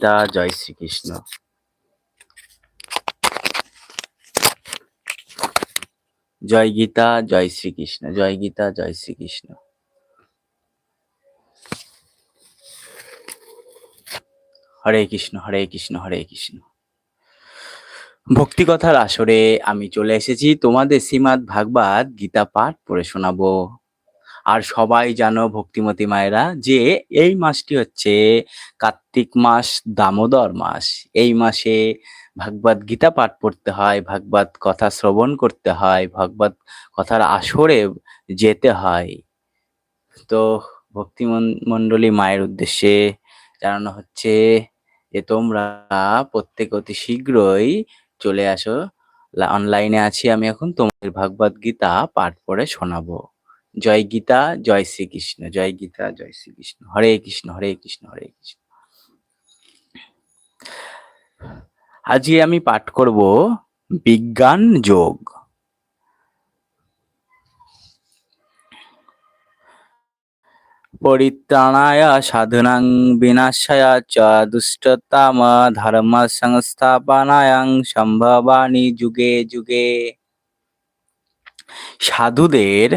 গীতা জয় শ্রীকৃষ্ণ। জয় গীতা, জয় শ্রীকৃষ্ণ, জয় গীতা, জয় শ্রীকৃষ্ণ। হরে কৃষ্ণ হরে কৃষ্ণ হরে কৃষ্ণ। ভক্তি কথার আসরে আমি চলে এসেছি। তোমাদের শ্রীমাদ ভাগবত গীতা পাঠ পড়ে শোনাবো। আর সবাই জানো ভক্তিমতী মায়েরা যে এই মাসটি হচ্ছে কার্তিক মাস, দামোদর মাস। এই মাসে ভাগবত গীতা পাঠ পড়তে হয়, ভাগবত কথা শ্রবণ করতে হয়, ভাগবত কথার আসরে যেতে হয়। তো ভক্তি মণ্ডলী মায়ের উদ্দেশ্যে জানানো হচ্ছে যে তোমরা প্রত্যেক অতি শীঘ্রই চলে আসো। অনলাইনে আছি আমি এখন, তোমাদের ভাগবত গীতা পাঠ পড়ে শোনাবো। জয় গীতা, জয় শ্রীকৃষ্ণ, জয় গীতা, জয় শ্রীকৃষ্ণ, হরে কৃষ্ণ হরে কৃষ্ণ হরে কৃষ্ণ। আজকে আমি পাঠ করব বিজ্ঞান যোগ। পরিত্রাণায় সাধনাং বিনাশায় চ দুষ্টতাম ধর্ম সংস্থাপনায়াং সম্ভবানি যুগে যুগে। সাধুদের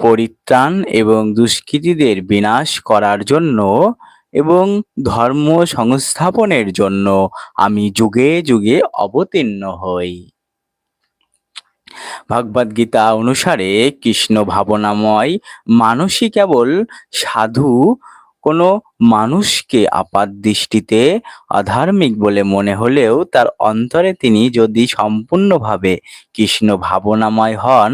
পরিত্রাণ এবং দুষ্কৃতীদের বিনাশ করার জন্য এবং ধর্ম সংস্থাপনের জন্য আমি যুগে যুগে অবতীর্ণ হই। ভগবদ গীতা অনুসারে কৃষ্ণ ভাবনাময় মানুষই কেবল সাধু। কোনো মানুষকে আপাত দৃষ্টিতে অধার্মিক বলে মনে হলেও তার অন্তরে তিনি যদি সম্পূর্ণভাবে কৃষ্ণ ভাবনাময় হন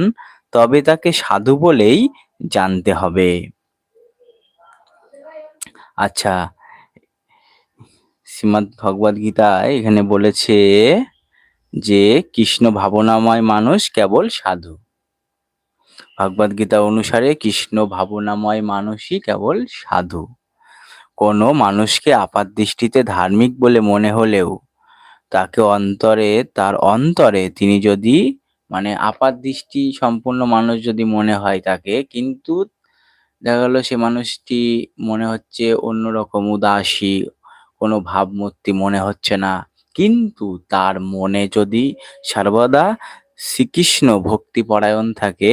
তবে তাকে সাধু বলেই জানতে হবে। আচ্ছা শ্রীমদ ভগবদ গীতায় এখানে বলেছে যে, কৃষ্ণ ভাবনাময় মানুষ কেবল সাধু। ভগবদ গীতা অনুসারে কৃষ্ণ ভাবনাময় মানুষই কেবল সাধু। কোনো মানুষকে আপাত দৃষ্টিতে ধার্মিক বলে মনে হলেও তাকে অন্তরে, তার অন্তরে তিনি যদি মানে আপাত দৃষ্টি সম্পূর্ণ মানুষ যদি মনে হয় তাকে, কিন্তু দেখা গেল সে মানুষটি মনে হচ্ছে অন্যরকম উদাসী, কোনো ভাবমূর্তি মনে হচ্ছে না। কিন্তু তার মনে যদি সর্বদা শ্রীকৃষ্ণ ভক্তিপরায়ণ থাকে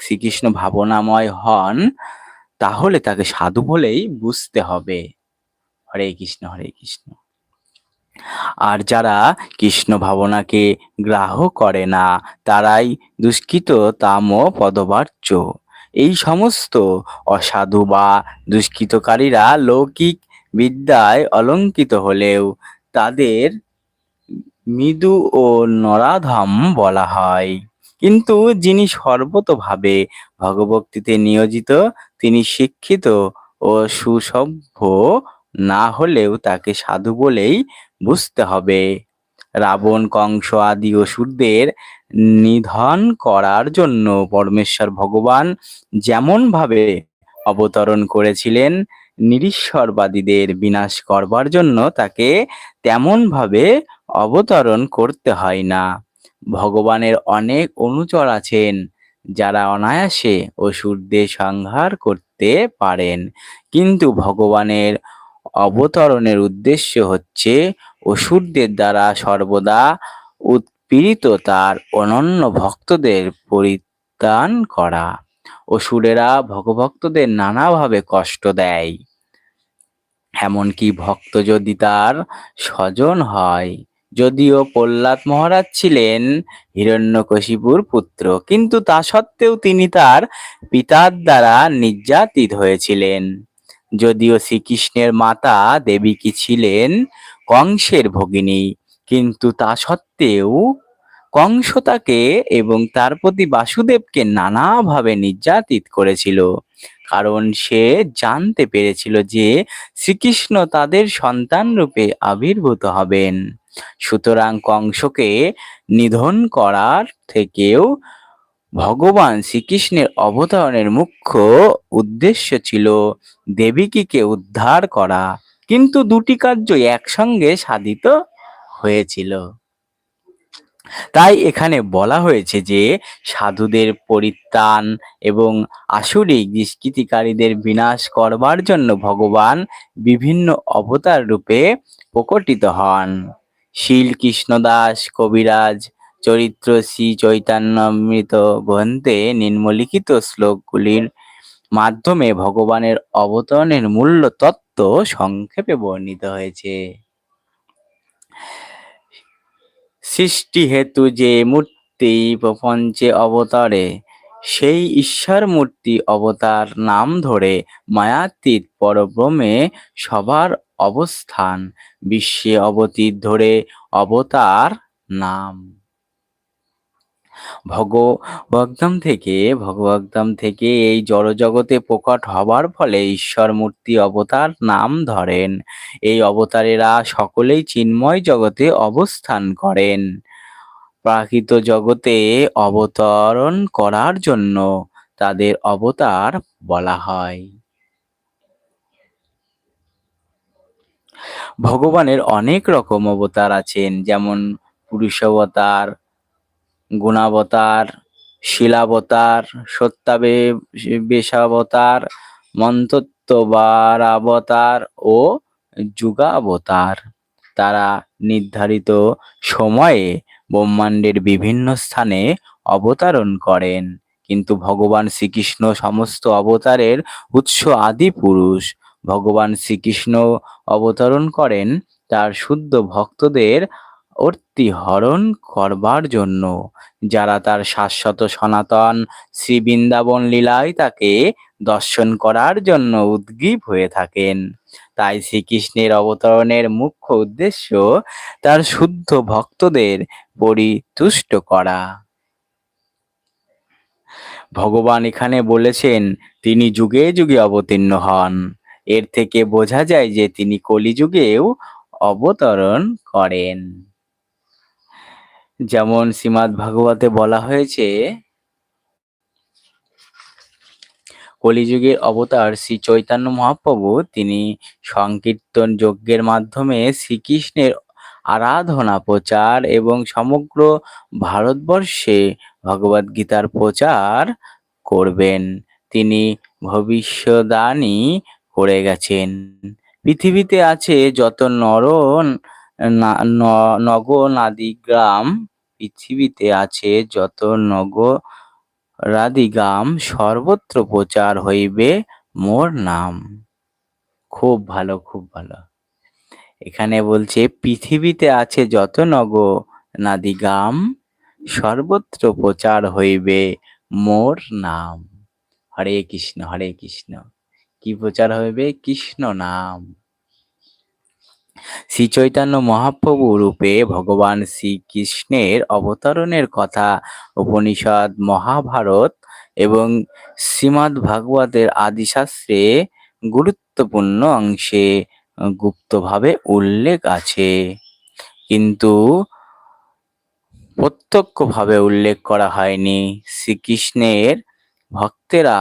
শ্রীকৃষ্ণ ভাবনাময় হন, তাহলে তাকে সাধু বলেই বুঝতে হবে। হরে কৃষ্ণ হরে কৃষ্ণ। আর যারা কৃষ্ণ ভাবনাকে গ্রাহ করে না, তারাই দুষ্কৃত তাম পদবার্য এই সমস্ত অসাধু বা দুষ্কৃতকারীরা লৌকিক বিদ্যায় অলঙ্কিত হলেও তাদের মৃদু ও নরাধম বলা হয়। কিন্তু যিনি সর্বতভাবে ভগভক্তিতে নিয়োজিত, তিনি শিক্ষিত ও সুসভ্য না হলেও তাকে সাধু বলেই বুঝতে হবে। রাবণ, কংস আদি অসুরদের নিধন করার জন্য পরমেশ্বর ভগবান যেমন ভাবে অবতরণ করেছিলেন, নিরীশ্বরবাদীদের বিনাশ করবার জন্য তাকে তেমন ভাবে অবতরণ করতে হয় না। ভগবানের অনেক অনুচর আছেন, যারা অনায়াসে অসুরদের সংহার করতে পারেন। কিন্তু ভগবানের অবতরণের উদ্দেশ্য হচ্ছে অসুরদের দ্বারা সর্বদা উৎপীড়িত তার অনন্য ভক্তদের পরিত্রাণ করা। অসুরেরা ভগভক্তদের নানাভাবে কষ্ট দেয়। এমনকি ভক্ত যদি তার স্বজন হয়, যদিও প্রহ্লাদ মহারাজ ছিলেন হিরণ্যকশিপুর পুত্র, কিন্তু তা সত্ত্বেও তিনি তার পিতার দ্বারা নির্যাতিত হয়েছিলেন। যদিও শ্রীকৃষ্ণের মাতা দেবী কি ছিলেন কংসের ভগিনী। কিন্তু তা সত্ত্বেও কংস তাকে এবং তার প্রতি বাসুদেবকে নানাভাবে নির্যাতিত করেছিল। কারণ সে জানতে পেরেছিল যে শ্রীকৃষ্ণ তাদের সন্তান রূপে আবির্ভূত হবেন। সুতরাং কংসকে নিধন করার থেকেও ভগবান শ্রীকৃষ্ণের অবতরণের মুখ্য উদ্দেশ্য ছিল দেবকীকে উদ্ধার করা। কিন্তু দুটি কার্য একসঙ্গে সাধিত হয়েছিল। তাই এখানে বলা হয়েছে যে, সাধুদের পরিত্রাণ এবং আসরিক দুষ্কৃতিকারীদের বিনাশ করবার জন্য ভগবান বিভিন্ন অবতার রূপে প্রকটিত হন। শীল কৃষ্ণদাস কবিরাজ, চরিত্র শ্রী চৈতন্যমৃত গ্রন্থে নিম্নলিখিত শ্লোকগুলির মাধ্যমে ভগবানের অবতরণের মূল্য তত্ত্ব সংক্ষেপে বর্ণিত হয়েছে। সৃষ্টি হেতু যে মূর্তি প্রপঞ্চে অবতারে, সেই ঈশ্বর মূর্তি অবতার নাম ধরে মায়াতীত পরব্রহ্মে সবার অবস্থান, বিশ্বে অবতীত ধরে অবতার নাম। ভগবদ্ধাম থেকে ভগবদ্ধাম থেকে এই জড়জগতে প্রকট হবার ফলে ঈশ্বর মূর্তি অবতার নাম ধরেন। এই অবতারেরা সকলেই চিন্ময় জগতে অবস্থান করেন। প্রাকৃত জগতে অবতরণ করার জন্য তাদের অবতার বলা হয়। ভগবানের অনেক রকম অবতার আছেন, যেমন পুরুষাবতার গুণাবতার, শিলাবতার সত্যাবে বেশাবতার মন্তত্ববারাবতার ও যুগাবতার। তারা নির্ধারিত সময়ে ব্রহ্মাণ্ডের বিভিন্ন স্থানে অবতারণ করেন। কিন্তু ভগবান শ্রীকৃষ্ণ সমস্ত অবতারের উৎস আদি পুরুষ। ভগবান শ্রীকৃষ্ণ অবতরণ করেন তার শুদ্ধ ভক্তদের অর্তি হরণ করবার জন্য। যারা তার শাশ্বত সনাতন শ্রী বৃন্দাবন লীলায় তাকে দর্শন করার জন্য উদ্গ্রীব হয়ে থাকেন। তাই শ্রীকৃষ্ণের অবতরণের মুখ্য উদ্দেশ্য তার শুদ্ধ ভক্তদের পরিতুষ্ট করা। ভগবান এখানে বলেছেন, তিনি যুগে যুগে অবতীর্ণ হন। এর থেকে বোঝা যায় যে তিনি কলিযুগেও অবতরণ করেন। যেমন শ্রীমৎ ভাগবতে বলা হয়েছে, কলিযুগের অবতার শ্রী চৈতন্য মহাপ্রভু, তিনি সংকীর্তন যজ্ঞের মাধ্যমে শ্রীকৃষ্ণের আরাধনা, প্রচার এবং সমগ্র ভারতবর্ষে ভগবদ গীতার প্রচার করবেন। তিনি ভবিষ্যদানী করে গেছেন। পৃথিবীতে আছে যত নর নগ নাদি গ্রাম পৃথিবীতে আছে যত নগ রাদিগাম সর্বত্র প্রচার হইবে মোর নাম। খুব ভালো খুব ভালো। এখানে বলছে, পৃথিবীতে আছে যত নগ নাদিগাম সর্বত্র প্রচার হইবে মোর নাম। হরে কৃষ্ণ হরে কৃষ্ণ। কি প্রচার হইবে? কৃষ্ণ নাম। শ্রী চৈতন্য মহাপ্রভু রূপে ভগবান শ্রীকৃষ্ণের অবতরণের কথা, উপনিষদ, মহাভারত এবং শ্রীমৎ ভাগবতের আদিশাস্ত্রে গুরুত্বপূর্ণ অংশে গুপ্তভাবে উল্লেখ আছে। কিন্তু প্রত্যক্ষভাবে উল্লেখ করা হয়নি। শ্রীকৃষ্ণের ভক্তেরা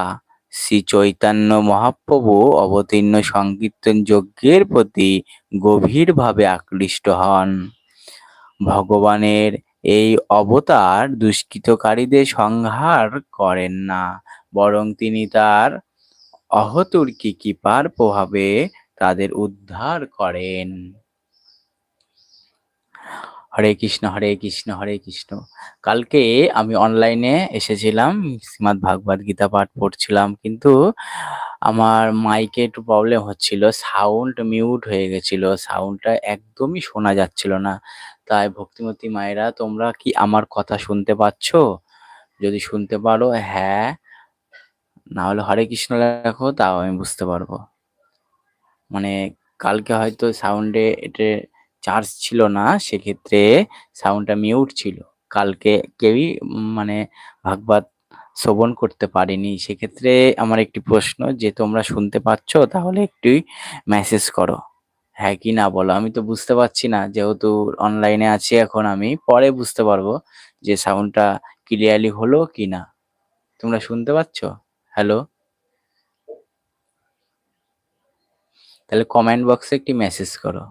শ্রী চৈতন্য মহাপ্রভু অবতীর্ণ সংকীর্তন যজ্ঞের প্রতি গভীরভাবে আকৃষ্ট হন। ভগবানের এই অবতার দুষ্কৃতকারীদের সংহার করেন না, বরং তিনি তার অহতুর্কি কৃপার প্রভাবে তাদের উদ্ধার করেন। হরে কৃষ্ণ হরে কৃষ্ণ হরে কৃষ্ণ। কালকে আমি অনলাইনে এসেছিলাম শ্রীমৎ ভাগবত গীতা পাঠ পড়ছিলাম, কিন্তু আমার মাইকে একটু প্রবলেম হচ্ছিল সাউন্ড মিউট হয়ে গেছিল সাউন্ডটা একদমই শোনা যাচ্ছিল না। তাই ভক্তিমতী মায়েরা, তোমরা কি আমার কথা শুনতে পাচ্ছ? যদি শুনতে পারো হ্যাঁ না হলে হরে কৃষ্ণ লেখো, তাও আমি বুঝতে পারব। মানে কালকে হয়তো সাউন্ডে এটা চার্জ ছিল না, সেক্ষেত্রে সাউন্ডটা মিউট ছিল। কালকে কেউই মানে ভাগবত শ্রবণ করতে পারিনি। সেক্ষেত্রে আমার একটি প্রশ্ন, যে তোমরা শুনতে পাচ্ছ, তাহলে একটু মেসেজ করো। হ্যাঁ কি না বলো? আমি তো বুঝতে পারছি না, যেহেতু অনলাইনে আছি এখন আমি, পরে বুঝতে পারব যে সাউন্ডটা ক্লিয়ারলি হলো কি না। তোমরা শুনতে পাচ্ছ? হ্যালো তাহলে কমেন্ট বক্সে একটি মেসেজ করো।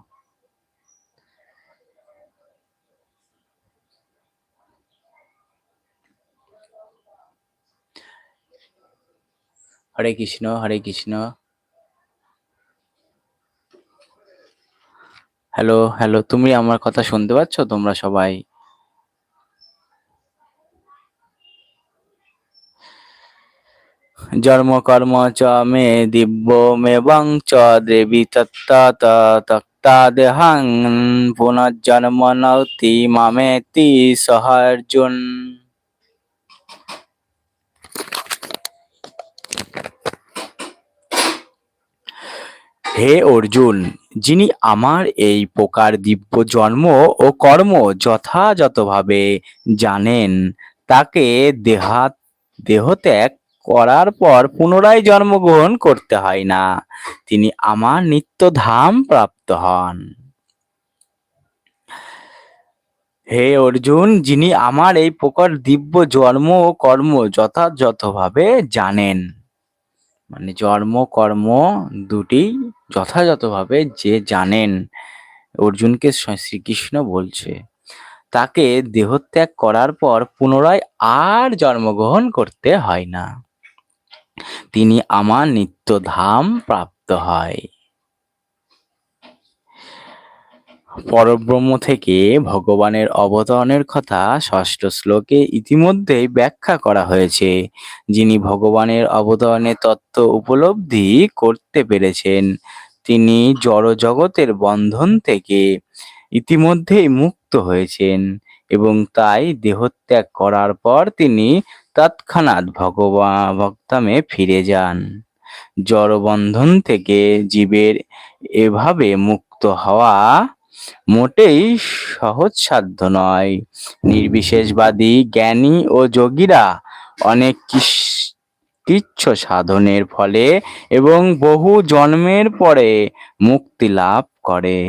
হরে কৃষ্ণ হরে কৃষ্ণ। হ্যালো হ্যালো তুমি আমার কথা শুনতে পাচ্ছ? তোমরা সবাই জন্ম কর্ম চ মে দিব্যমেবং চ দেবী তক্তা দেহাং পুনর্জন্ম নৌতি মামেতি সহ হে অর্জুন, যিনি আমার এই প্রকার দিব্য জন্ম ও কর্ম যথাযথভাবে জানেন, তাকে দেহাত দেহত্যাগ করার পর পুনরায় জন্মগ্রহণ করতে হয় না। তিনি আমার নিত্য ধাম প্রাপ্ত হন। হে অর্জুন, যিনি আমার এই প্রকার দিব্য জন্ম ও কর্ম যথাযথভাবে জানেন মানে জন্ম, কর্ম দুটি যথাযথভাবে যে জানেন, অর্জুনকে শ্রীকৃষ্ণ বলছে। তাকে দেহত্যাগ করার পর পুনরায় আর জন্মগ্রহণ করতে হয় না। তিনি আমার নিত্য ধাম প্রাপ্ত হয়। পরব্রহ্ম থেকে ভগবানের অবতরণের কথা ষষ্ঠ শ্লোকে ইতিমধ্যেই ব্যাখ্যা করা হয়েছে, যিনি ভগবানের অবতরণের তত্ত্ব উপলব্ধি করতে পেরেছেন। তিনি জড় জগতের বন্ধন থেকে ইতিমধ্যেই মুক্ত হয়েছেন এবং তাই দেহত্যাগ করার পর তিনি তৎক্ষণাৎ ভগবা, ভক্তামে ফিরে যান। জড়বন্ধন থেকে জীবের এভাবে মুক্ত হওয়া মোটেই সহজসাধ্য নয়। নির্বিশেষবাদী জ্ঞানী ও যোগীরা অনেক কৃচ্ছ সাধনের ফলে এবং বহু জন্মের পরে মুক্তি লাভ করে।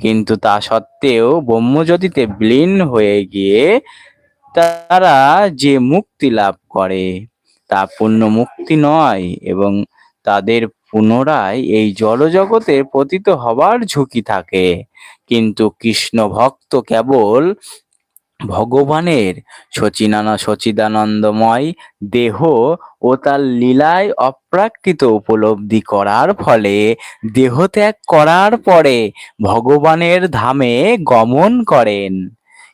কিন্তু তা সত্ত্বেও ব্রহ্মজ্যোতিতে বিলীন হয়ে গিয়ে তারা যে মুক্তি লাভ করে, তা পূর্ণ মুক্তি নয় এবং তাদের পুনরায় এই জড়জগতে পতিত হবার ঝুঁকি থাকে। কিন্তু কৃষ্ণ ভক্ত কেবল ভগবানের সচিনানা সচিদানন্দময় দেহ ও তার লীলায় অপ্রাকৃত উপলব্ধি করার ফলে দেহ ত্যাগ করার পরে ভগবানের ধামে গমন করেন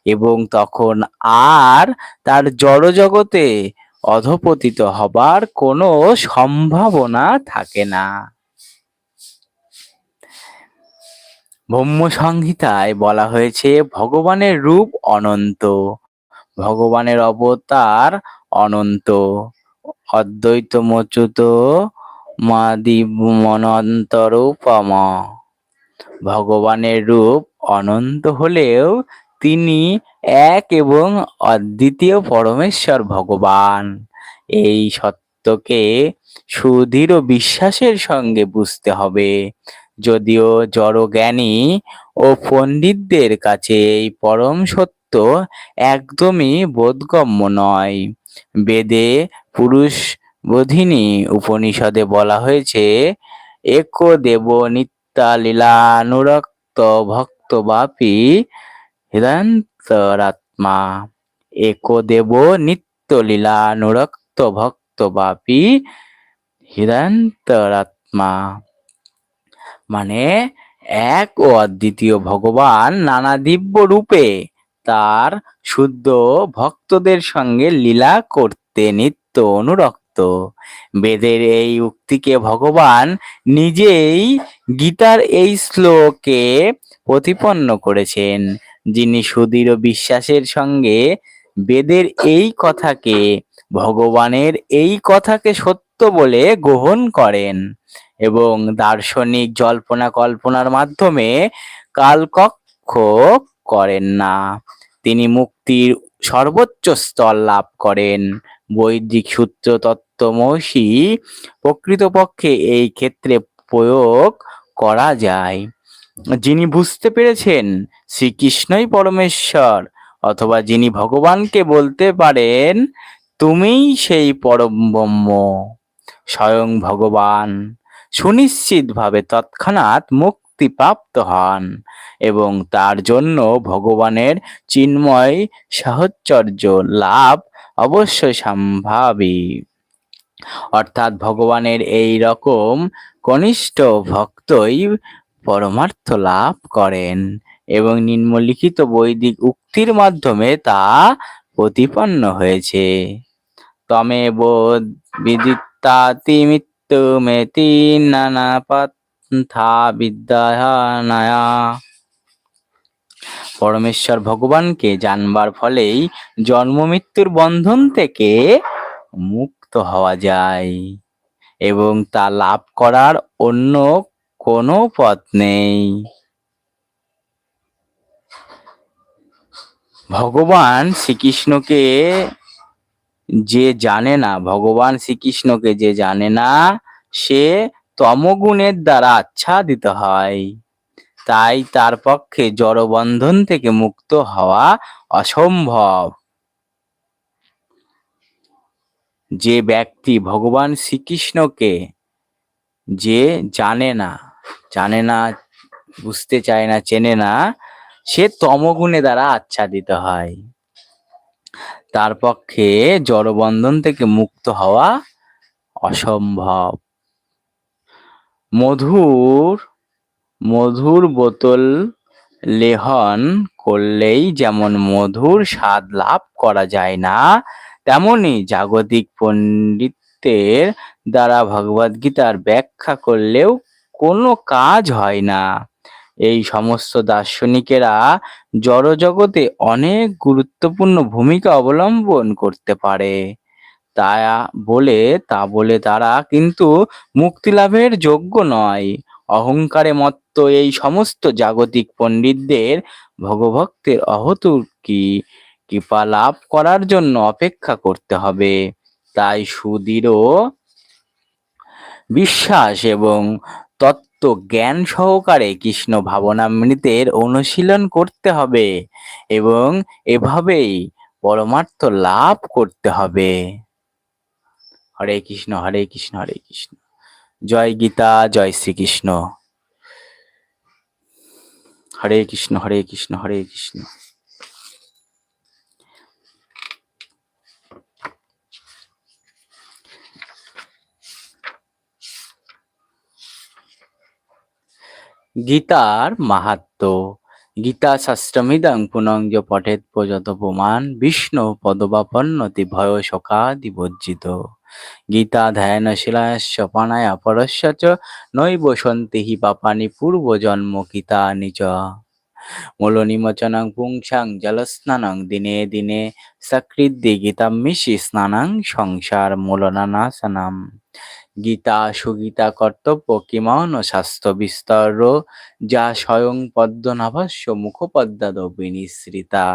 এবং তখন আর তার জড়জগতে অধপতিত হবার কোনো সম্ভাবনা থাকে না। ব্রহ্ম সংহিতায় বলা হয়েছে, ভগবানের রূপ অনন্ত, ভগবানের অবতার অনন্ত অদ্বৈত মচ্যুত মাদিমনন্তরূপম ভগবানের রূপ অনন্ত হলেও তিনি এক এবং অদ্বিতীয় পরমেশ্বর ভগবান। এই সত্যকে সুদৃঢ় বিশ্বাসের সঙ্গে বুঝতে হবে। যদিও জড়জ্ঞানী ও পণ্ডিতদের কাছে এই পরম সত্য একদমই বোধগম্য নয়। বেদে পুরুষ বোধিনী উপনিষদে বলা হয়েছে, এক দেব নিত্যা লীলানুরক্ত ভক্ত বাপি হৃদয়ন্তরাত্মা এক দেব নিত্য লীলানুরক্ত ভক্ত বাপি হৃদয়ন্তরাত্মা মানে এক ও অদ্বিতীয় ভগবান নানা দিব্য রূপে তার শুদ্ধ ভক্তদের সঙ্গে লীলা করতে নিত্য অনুরক্ত বেদের এই উক্তিকে ভগবান নিজেই গীতার এই শ্লোকে প্রতিপন্ন করেছেন যিনি সুদৃঢ় বিশ্বাসের সঙ্গে বেদের এই কথাকে, ভগবানের এই কথাকে সত্য বলে গ্রহণ করেন এবং দার্শনিক জল্পনা কল্পনার মাধ্যমে কালকক্ষ করেন না। তিনি মুক্তির সর্বোচ্চ স্তর লাভ করেন। বৈদিক সূত্র তত্ত্বমসী প্রকৃতপক্ষে এই ক্ষেত্রে প্রয়োগ করা যায়। যিনি বুঝতে পেরেছেন শ্রীকৃষ্ণই পরমেশ্বর, অথবা যিনি ভগবানকে বলতে পারেন, তুমিই সেই পরম ব্রহ্ম। স্বয়ং ভগবান সুনিশ্চিতভাবে তৎক্ষণাৎ মুক্তিপ্রাপ্ত হন এবং তার জন্য ভগবানের চিন্ময় সাহচর্য লাভ অবশ্যই সম্ভাবী। অর্থাৎ ভগবানের এই রকম কনিষ্ঠ ভক্তই পরমার্থ লাভ করেন এবং নিম্নলিখিত বৈদিক উক্তির মাধ্যমে তা প্রতিপন্ন হয়েছে। তমেব বিদিত্তাতি মৃত্যুমেতি নানা পন্থা বিদ্যানায়া পরমেশ্বর ভগবানকে জানবার ফলেই জন্ম মৃত্যুর বন্ধন থেকে মুক্ত হওয়া যায় এবং তা লাভ করার অন্য কোনো পথ নেই। ভগবান শ্রীকৃষ্ণকে যে জানে না, ভগবান শ্রীকৃষ্ণকে যে জানে না, সে তমগুণের দ্বারা আচ্ছাদিত হয়। তাই তার পক্ষে জড়বন্ধন থেকে মুক্ত হওয়া অসম্ভব। যে ব্যক্তি ভগবান শ্রীকৃষ্ণকে যে জানে না জানে না, বুঝতে চায় না, চেনে না, সে তমগুণে দ্বারা আচ্ছাদিত হয়। তার পক্ষে জড়বন্ধন থেকে মুক্ত হওয়া অসম্ভব। মধুর মধুর বোতল লেহন করলেই যেমন মধুর স্বাদ লাভ করা যায় না, তেমনি জাগতিক পণ্ডিতের দ্বারা ভগবদ্গীতার ব্যাখ্যা করলেও কোনো কাজ হয় না। এই সমস্ত দার্শনিকেরা জড়জগতে অনেক গুরুত্বপূর্ণ ভূমিকা অবলম্বন করতে পারে। তা বলে তা বলে তারা কিন্তু মুক্তি লাভের যোগ্য নয়। অহংকারে মত্ত এই সমস্ত জাগতিক পণ্ডিতদের ভগভক্তের অহতুর কি? কৃপা লাভ করার জন্য অপেক্ষা করতে হবে। তাই সুদৃঢ় বিশ্বাস এবং তত্ত্ব জ্ঞান সহকারে কৃষ্ণ ভাবনামৃতের অনুশীলন করতে হবে এবং এভাবেই পরমার্থ লাভ করতে হবে। হরে কৃষ্ণ হরে কৃষ্ণ হরে কৃষ্ণ। জয় গীতা, জয় শ্রীকৃষ্ণ। হরে কৃষ্ণ হরে কৃষ্ণ হরে কৃষ্ণ। গীতার মাহাত্ম। গীতা শাস্ত্রমিদং পুনঞ্জ পঠেত প্রযত প্রমাণ, বিষ্ণু পদবাপন্নতি ভয় শোকাদি বর্জিত গীতা ধ্যান শিলায়স্য পানায়া পরস্য চ নৈব সন্তি হি পাপানি পূর্বজন্ম গীতানি চ। মূলনিমোচনং পুংসাং জলস্নানং দিনে দিনে সকৃদ্ধি গীতাম্মিষি স্নানাং সংসার মূলনানাশনম গীতা, সুগীতা, কর্তব্য, কিমন স্বাস্থ্য বিস্তর যা স্বয়ং পদ্মনাভস্য মুখপদ্মাদ বিনিশ্রিতা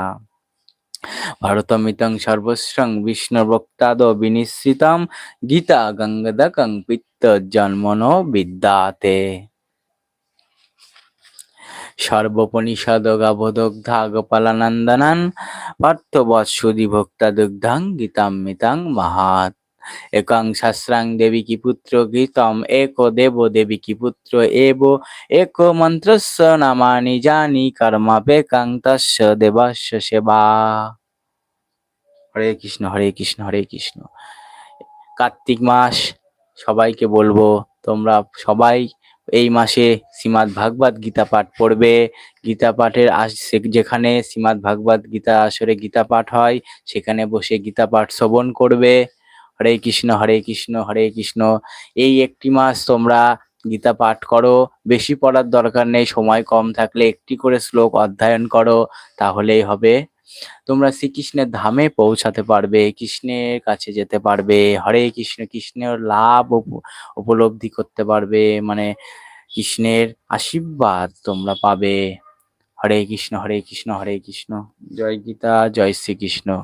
ভারতমিতং সর্বস্বং বিষ্ণুবক্তাদ বিনিশ্রিতম গীতা গঙ্গদকং পিত্ত জন্মন বিদ্যাতে। সর্বপনিষদ গোপালানন্দনান পার্থবৎসুদি ভোক্তা দুগ্ধাং গীতামৃতাং মহাত। একাং শাস্ত্রাং দেবী কি পুত্র গীতম? এক দেব দেবী কি পুত্র এব? এক মন্ত্রস্য নামানি জানি কর্মাপেকাং তস্য দেবস্য সেবা। হরে কৃষ্ণ হরে কৃষ্ণ হরে কৃষ্ণ। কার্তিক মাস, সবাইকে বলব, তোমরা সবাই এই মাসে শ্রীমৎ ভাগবত গীতা পাঠ পড়বে। গীতা পাঠের যেখানে শ্রীমৎ ভাগবত গীতা আসরে গীতা পাঠ হয়, সেখানে বসে গীতা পাঠ শ্রবণ করবে। হরে কৃষ্ণ হরে কৃষ্ণ হরে কৃষ্ণ। এই একটি মাস তোমরা গীতা পাঠ করো। বেশি পড়ার দরকার নেই, সময় কম থাকলে একটি করে শ্লোক অধ্যয়ন করো, তাহলেই হবে। তোমরা শ্রীকৃষ্ণের ধামে পৌঁছাতে পারবে, কৃষ্ণের কাছে যেতে পারবে, হরে কৃষ্ণ, কৃষ্ণের লাভ উপ- উপলব্ধি করতে পারবে মানে কৃষ্ণের আশীর্বাদ তোমরা পাবে। হরে কৃষ্ণ হরে কৃষ্ণ হরে কৃষ্ণ। জয় গীতা, জয় শ্রীকৃষ্ণ।